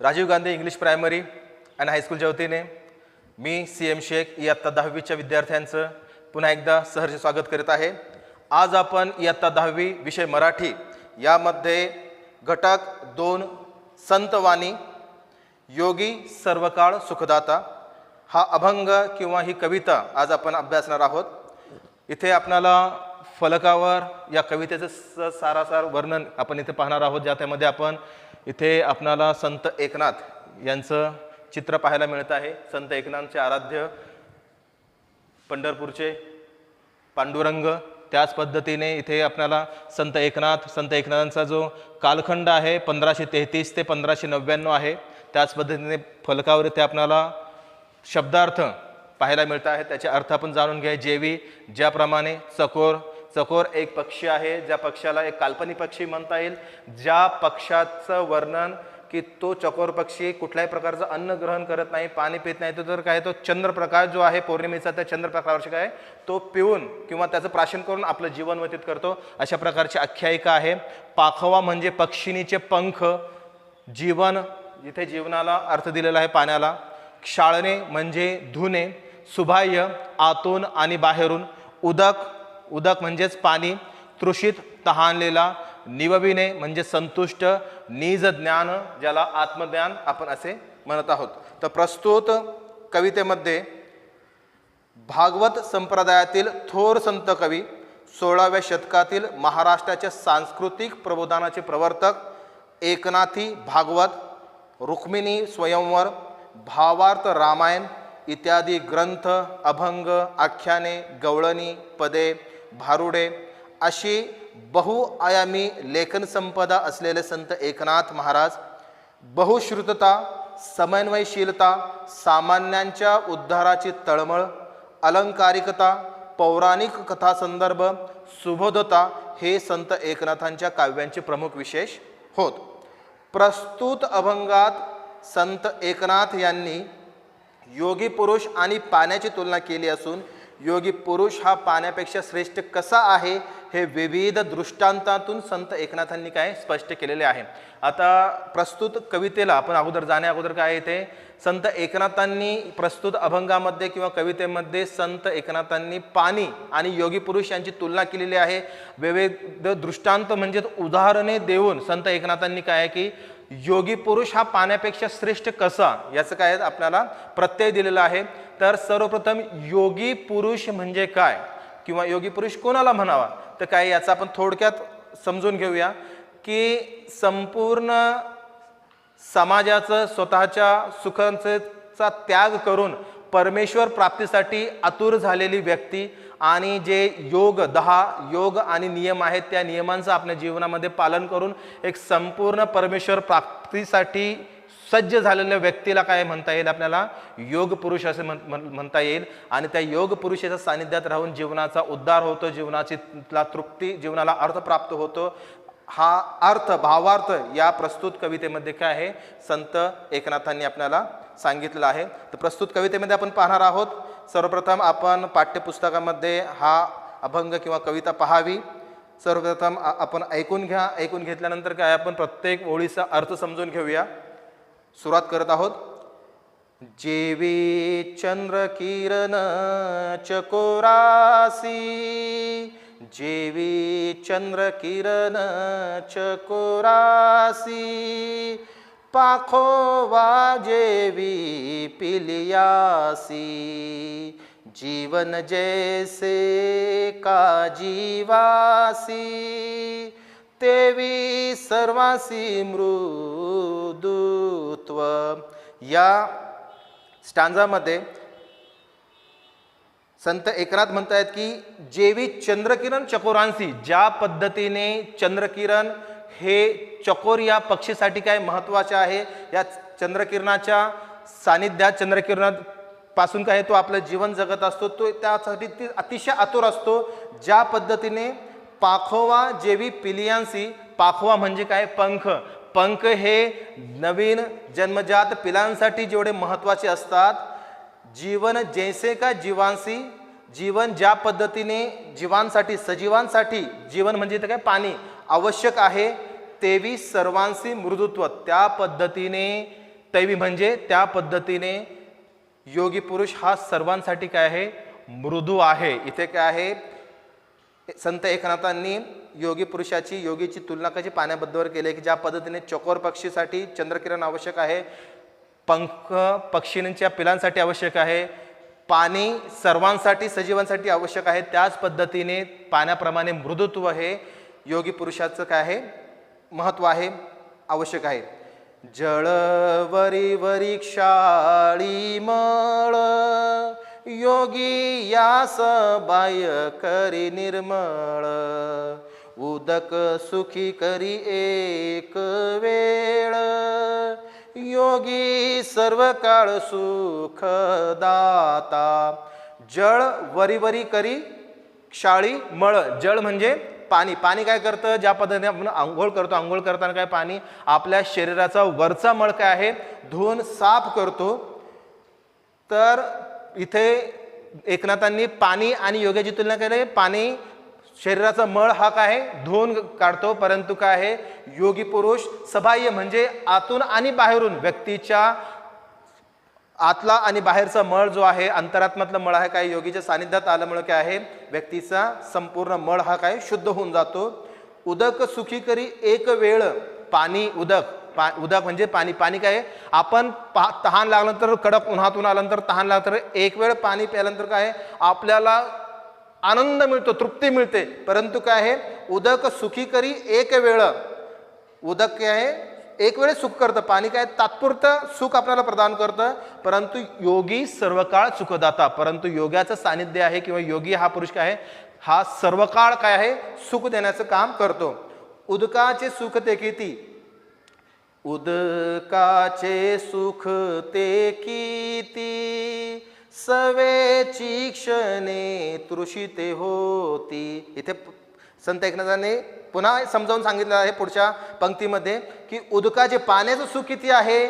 Rajiv Gandhi English primary आणि हायस्कूलच्या वतीने मी सी एम शेख इयत्ता दहावीच्या विद्यार्थ्यांचं पुन्हा एकदा सहर्ष स्वागत करीत आहे. आज आपण इयत्ता दहावी विषय मराठी यामध्ये घटक दोन संतवाणी योगी सर्वकाळ सुखदाता हा अभंग किंवा ही कविता आज आपण अभ्यासणार आहोत. इथे आपणाला फलकावर या कवितेचं स सारासार वर्णन आपण इथे पाहणार आहोत ज्या त्यामध्ये आपण इथे आपणाला संत एकनाथ यांचं चित्र पाहायला मिळत आहे. संत एकनाथचे आराध्य पंढरपूरचे पांडुरंग त्याच पद्धतीने इथे आपल्याला संत एकनाथ संत एकनाथांचा जो कालखंड आहे पंधराशे तेहतीस ते पंधराशे नव्याण्णव आहे. त्याच पद्धतीने फलकावर इथे आपल्याला शब्दार्थ पाहायला मिळत आहे. त्याचे अर्थ आपण जाणून घ्या. जेवी ज्याप्रमाणे चकोर चकोर एक पक्षी आहे ज्या पक्षाला एक काल्पनिक पक्षी म्हणता येईल. ज्या पक्षाचं वर्णन की तो चकोर पक्षी कुठल्याही प्रकारचं अन्न ग्रहण करत नाही पाणी पित नाही तो तर काय तो चंद्रप्रकाश जो आहे पौर्णिमेचा त्या चंद्रप्रकाशावर काय तो पिऊन किंवा त्याचं प्राशन करून आपलं जीवन व्यतीत करतो. अशा प्रकारची आख्यायिका आहे. पाखवा म्हणजे पक्षिणीचे पंख. जीवन जिथे जीवनाला अर्थ दिलेला आहे पाण्याला. क्षाळणे म्हणजे धुणे. सुबाह्य आतून आणि बाहेरून. उदक उदक म्हणजेच पाणी तृषित तहानलेला निवविणे म्हणजे संतुष्ट निज ज्ञान ज्याला आत्मज्ञान आपण असे म्हणत आहोत. तर प्रस्तुत कवितेमध्ये भागवत संप्रदायातील थोर संत कवी सोळाव्या शतकातील महाराष्ट्राच्या सांस्कृतिक प्रबोधनाचे प्रवर्तक एकनाथी भागवत रुक्मिणी स्वयंवर भावार्थ रामायण इत्यादी ग्रंथ अभंग आख्याने गवळणी पदे भारुडे अशी बहुआयामी लेखन संपदा असलेले संत एकनाथ महाराज बहुश्रुतता समन्वयशीलता सामान्यांच्या उद्धाराची तळमळ अलंकारिकता पौराणिक कथासंदर्भ सुबोधता हे संत एकनाथांच्या काव्यांचे प्रमुख विशेष होत. प्रस्तुत अभंगात संत एकनाथ यांनी योगी पुरुष आणि पाण्याची तुलना केली असून योगी पुरुष हा पाण्यापेक्षा श्रेष्ठ कसा आहे हे विविध दृष्टांतातून संत एकनाथांनी काय स्पष्ट केलेले आहे. आता प्रस्तुत कवितेला आपण अगोदर जाण्या अगोदर काय येते? संत एकनाथांनी प्रस्तुत अभंगामध्ये किंवा कवितेमध्ये संत एकनाथांनी पाणी आणि योगी पुरुष यांची तुलना केलेली आहे. विविध दृष्टांत म्हणजे उदाहरणे देऊन संत एकनाथांनी काय आहे की योगी पुरुष हा पाण्यापेक्षा श्रेष्ठ कसा याचं काय आहे आपल्याला प्रत्यय दिलेला आहे. तर सर्वप्रथम योगी पुरुष म्हणजे काय? किंवा योगी पुरुष कोणाला म्हणावा? तर काय याचा आपण थोडक्यात समजून घेऊया की संपूर्ण समाजाचं स्वतःच्या सुखांचा त्याग करून परमेश्वर प्राप्तीसाठी आतुर झालेली व्यक्ती आणि जे योग दहा योग आणि नियम आहेत त्या नियमांचं आपल्या जीवनामध्ये पालन करून एक संपूर्ण परमेश्वर प्राप्तीसाठी सज्ज झालेल्या व्यक्तीला काय म्हणता येईल? आपल्याला योग पुरुष असे म्हण म्हण- म्हणता येईल. आणि त्या योग पुरुषाच्या सानिध्यात राहून जीवनाचा उद्धार होतो जीवनाची ला तृप्ती जीवनाला अर्थ प्राप्त होतो. हा अर्थ भावार्थ या प्रस्तुत कवितेमध्ये काय आहे? संत एकनाथांनी आपल्याला सांगितलेलं आहे. तर प्रस्तुत कवितेमध्ये आपण पाहणार आहोत सर्वप्रथम आपण पाठ्यपुस्तकामध्ये हा अभंग किंवा कविता पाहावी. सर्वप्रथम आपण ऐकून घ्या. ऐकून घेतल्यानंतर काय आपण प्रत्येक ओळीचा अर्थ समजून घेऊया. सुरुवात करत आहोत. जेवी चंद्र किरण चकोरासी जेवी चंद्र किरण चकोरासी पाखोवा जेवी पिलियासी जीवन जैसे का जीवासी तेवी सर्वासी मृदुत्व. या स्टांजामध्ये संत एकनाथ म्हणतायत की जेवी चंद्रकिरण चकोरांसी ज्या पद्धतीने चंद्रकिरण हे चकोर या पक्षीसाठी काय महत्त्वाचे आहे या चंद्रकिरणाच्या सानिध्यात चंद्रकिरणापासून काय तो आपलं जीवन जगत असतो तो त्यासाठी ती अतिशय आतुर असतो. ज्या पद्धतीने पाखोवा जेवी पिलियांसी पाखोवा म्हणजे काय? पंख. पंख हे नवीन जन्मजात पिलांसाठी जेवढे महत्त्वाचे असतात जीवन जैसे का जीवांसी जीवन ज्या पद्धतीने जीवांसाठी सजीवांसाठी जीवन म्हणजे इथं काय? पाणी आवश्यक आहे तेवी सर्वांशी मृदुत्व. त्या पद्धतीने तैवी म्हणजे त्या पद्धतीने योगी पुरुष हा सर्वांसाठी काय आहे? मृदू आहे. इथे काय आहे? संत एकनाथांनी योगी पुरुषाची योगीची तुलना कशी पाण्याबद्दल केली आहे की ज्या पद्धतीने चकोर पक्षीसाठी चंद्रकिरण आवश्यक आहे पंख पक्षींच्या पिलांसाठी आवश्यक आहे पाणी सर्वांसाठी सजीवांसाठी आवश्यक आहे त्याच पद्धतीने पाण्याप्रमाणे मृदुत्व हे योगी पुरुषाचं काय आहे महत्त्व आहे आवश्यक आहे. जळ वरी वरी क्षाळी मळ योगी यास बाय करी निर्मळ उदक सुखी करी एक वेळ. योगी सर्व काळ सुख दाता जळ वरीवरी करी क्षाळी मळ. जळ म्हणजे पाणी. पाणी काय करतं? ज्या पद्धतीने आपण आंघोळ करतो आंघोळ करताना काय पाणी? आपल्या शरीराचा वरचा मळ काय आहे? धुवून साफ करतो. तर इथे एकनाथांनी पाणी आणि योग्याची तुलना केली पाणी शरीराचा मळ हा काय आहे धुवून काढतो परंतु काय आहे? योगी पुरुष सबाह्य म्हणजे आतून आणि बाहेरून व्यक्तीच्या आतला आणि बाहेरचा मळ जो आहे अंतरात्म्यातला मळ आहे काय योगीच्या सानिध्यात आल्यामुळे काय आहे? व्यक्तीचा संपूर्ण मळ हा काय शुद्ध होऊन जातो. उदक सुखी करी एक वेळ पाणी उदक. पा उदक म्हणजे पाणी. पाणी काय आहे? आपण पा तहान लागल्यानंतर कडक उन्हातून आल्यानंतर तहान लागल्यानंतर एक वेळ पाणी प्यायल्यानंतर काय आहे? आपल्याला आनंद मिळतो तृप्ती मिळते. परंतु काय आहे? उदक सुखी करी एक वेळ. उदक काय आहे? एक वेळ सुख करतं. पाणी काय तात्पुरतं सुख आपल्याला प्रदान करतं. परंतु योगी सर्व काळ सुखदाता. परंतु योगाचं सानिध्य आहे किंवा योगी हा पुरुष काय आहे? हा सर्व काळ काय आहे? सुख देण्याचं काम करतो. उदकाचे सुख ते किती उदकाचे सुख ते किती सवेची क्षणे तृषिते होती. इथे संत एकनाथाने पुन्हा समजावून सांगितलं आहे पुढच्या पंक्तीमध्ये की उदकाचे पाण्याचं सुख किती आहे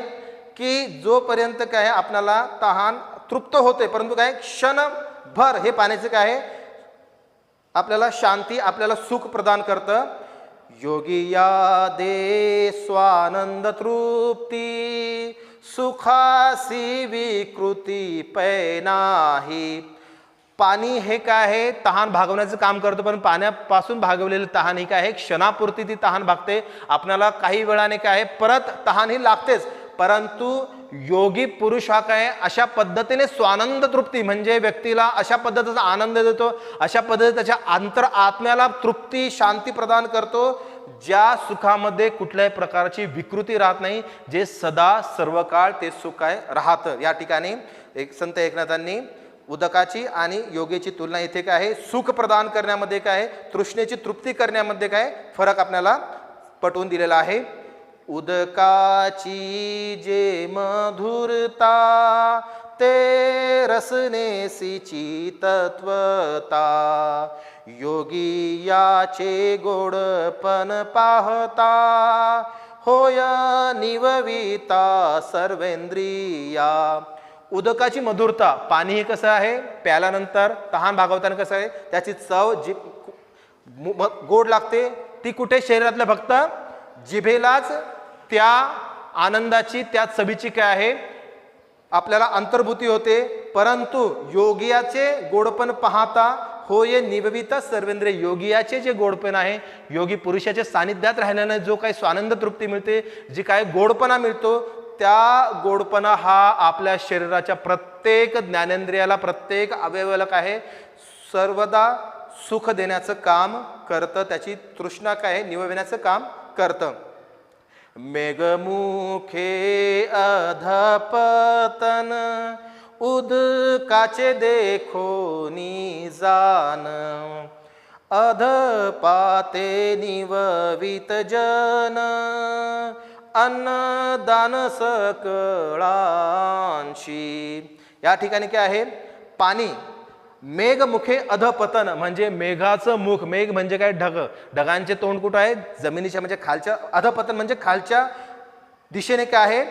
की जोपर्यंत काय आपल्याला तहान तृप्त होते परंतु काय क्षणभर हे पाण्याचं काय आपल्याला शांती आपल्याला सुख प्रदान करतं. योगी या दे स्वानंद तृप्ती सुखासी विकृती पै नाही पाणी हे काय आहे? तहान भागवण्याचं काम करतं पण पाण्यापासून भागवलेलं तहान ही काय आहे? क्षणापुरती ती तहान भागते. आपल्याला काही वेळाने काय आहे? परत तहान ही लागतेच. परंतु योगी पुरुष हा काय अशा पद्धतीने स्वानंद तृप्ती म्हणजे व्यक्तीला अशा पद्धतीचा आनंद देतो अशा पद्धतीने त्याच्या अंतर आत्म्याला तृप्ती शांती प्रदान करतो ज्या सुखामध्ये कुठल्याही प्रकारची विकृती राहत नाही जे सदा सर्व काळ ते सुख काय राहतं. या ठिकाणी एक संत एकनाथांनी उदकाची आणि योगेची तुलना इथे काय आहे? सुख प्रदान करण्यामध्ये काय आहे? तृष्णेची तृप्ती करण्यामध्ये काय फरक आपल्याला पटवून दिलेला आहे. उदकाची जे मधुरता ते रसनेसीची तत्वता. योगी याचे गोडपण पाहता होय निवविता सर्वेंद्रिया. उदकाची मधुरता पाणी हे कसं आहे? प्याल्यानंतर तहान भागवताना कसं आहे? त्याची चव जी म- गोड लागते ती कुठे? शरीरातलं फक्त जिभेलाच त्या आनंदाची त्या चवीची काय आहे? आपल्याला अंतर्भूती होते. परंतु योगियाचे गोडपण पाहता होय निवविता सर्वेंद्रिय योगियाचे जे गोडपण आहे योगी पुरुषाच्या सानिध्यात राहिल्याने जो काही स्वानंद तृप्ती मिळते जी काय गोडपणा मिळतो त्या गोडपणा हा आपल्या शरीराच्या प्रत्येक ज्ञानेंद्रियाला प्रत्येक अवयवाला काय आहे? सर्वदा सुख देण्याचं काम करतं. त्याची तृष्णा काय आहे? निवविण्याचं काम करतं. मेघमुखे अधपतन उदकाचे देखो निजान अधपाते निववित जन अन्नदान सकळांशी. या ठिकाणी काय आहे? पाणी. मेघमुखे अधपतन म्हणजे मेघाचं मुख. मेघ म्हणजे काय? ढग. ढगांचे तोंड कुठं आहे? जमिनीच्या म्हणजे खालच्या अधपतन म्हणजे खालच्या दिशेने काय आहे?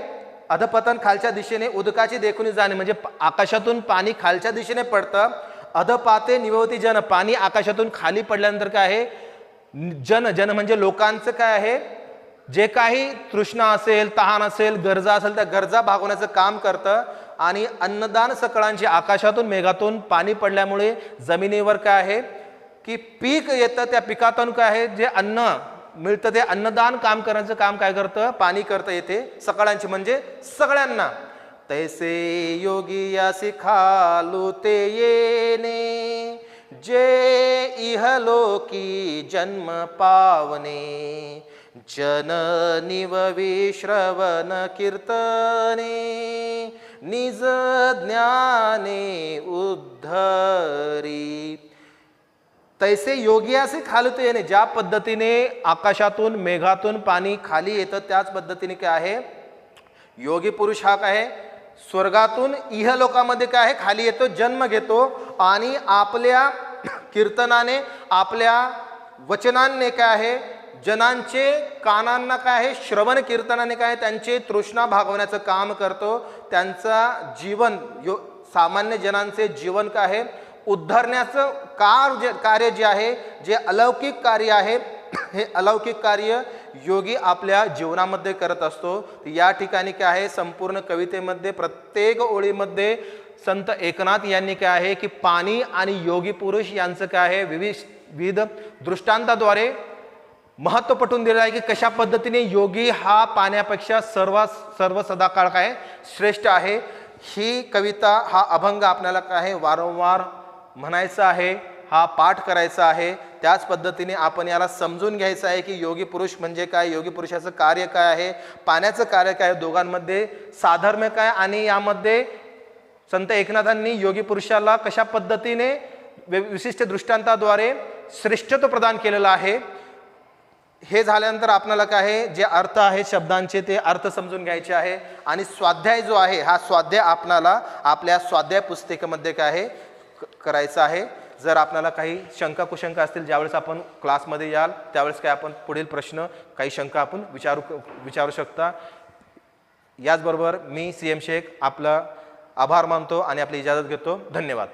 अधपतन खालच्या दिशेने उदकाची देखून जाणे म्हणजे आकाशातून पाणी खालच्या दिशेने पडतं. अधपाते निवती जन. पाणी आकाशातून खाली पडल्यानंतर काय आहे? जन. जन म्हणजे लोकांचं काय आहे? जे काही तृष्णा असेल तहान असेल गरजा असेल त्या गरजा भागवण्याचं काम करतं. आणि अन्नदान सकळांची आकाशातून मेघातून पाणी पडल्यामुळे जमिनीवर काय आहे? की पीक येतं त्या पिकातून काय आहे? जे अन्न मिळतं ते अन्नदान काम करण्याचं काम काय करतं? पाणी करतं येते सकाळांची म्हणजे सगळ्यांना. तैसे योगी यासी खालू ते येणे जे इहलोकी जन्म पावने जननिव विश्रवण कीर्तने निज ज्ञाने उद्धरी. तैसे योगी असे खालतो येणे ज्या पद्धतीने आकाशातून मेघातून पाणी खाली येतं त्याच पद्धतीने काय आहे? योगी पुरुष हा काय आहे? स्वर्गातून इहलोकामध्ये काय आहे? खाली येतो जन्म घेतो आणि आपल्या कीर्तनाने आपल्या वचनांनी काय आहे? जनांचे कानांना काय आहे श्रवण कीर्तनाने काय आहे, त्यांचे तृष्णा भागवण्याचं काम करतो. त्यांचा जीवन यो सामान्य जनांचे जीवन काय आहे उद्धरण्याचं कार जे कार्य जे आहे जे अलौकिक कार्य आहे हे अलौकिक कार्य योगी आपल्या जीवनामध्ये करत असतो. या ठिकाणी काय आहे संपूर्ण कवितेमध्ये प्रत्येक ओळीमध्ये संत एकनाथ यांनी काय आहे की पाणी आणि योगी पुरुष यांचं काय आहे विविध विविध दृष्टांताद्वारे महत्त्व पटवून दिलेलं आहे की कशा पद्धतीने योगी हा पाण्यापेक्षा सर्व सर्व सदाकाळ काय श्रेष्ठ आहे? ही कविता हा अभंग आपल्याला काय आहे वारंवार म्हणायचं आहे हा पाठ करायचा आहे. त्याच पद्धतीने आपण याला समजून घ्यायचं आहे की योगी पुरुष म्हणजे काय योगी पुरुषाचं कार्य काय आहे पाण्याचं कार्य काय आहे दोघांमध्ये साधर्म्य काय आणि यामध्ये संत एकनाथांनी योगी पुरुषाला कशा पद्धतीने वि- विशिष्ट दृष्टांताद्वारे श्रेष्ठत्व प्रदान केलेलं आहे? हे झाल्यानंतर आपल्याला काय आहे? जे अर्थ आहे शब्दांचे ते अर्थ समजून घ्यायचे आहे. आणि स्वाध्याय जो आहे हा स्वाध्याय आपणाला आपल्या स्वाध्याय पुस्तिकेमध्ये काय आहे? क- करायचा आहे. जर आपल्याला काही शंका कुशंका असतील ज्यावेळेस आपण क्लासमध्ये याल त्यावेळेस काय आपण पुढील प्रश्न काही शंका आपण विचारू विचारू शकता. याचबरोबर मी सी एम शेख आपला आभार मानतो आणि आपली इजाजत घेतो. धन्यवाद.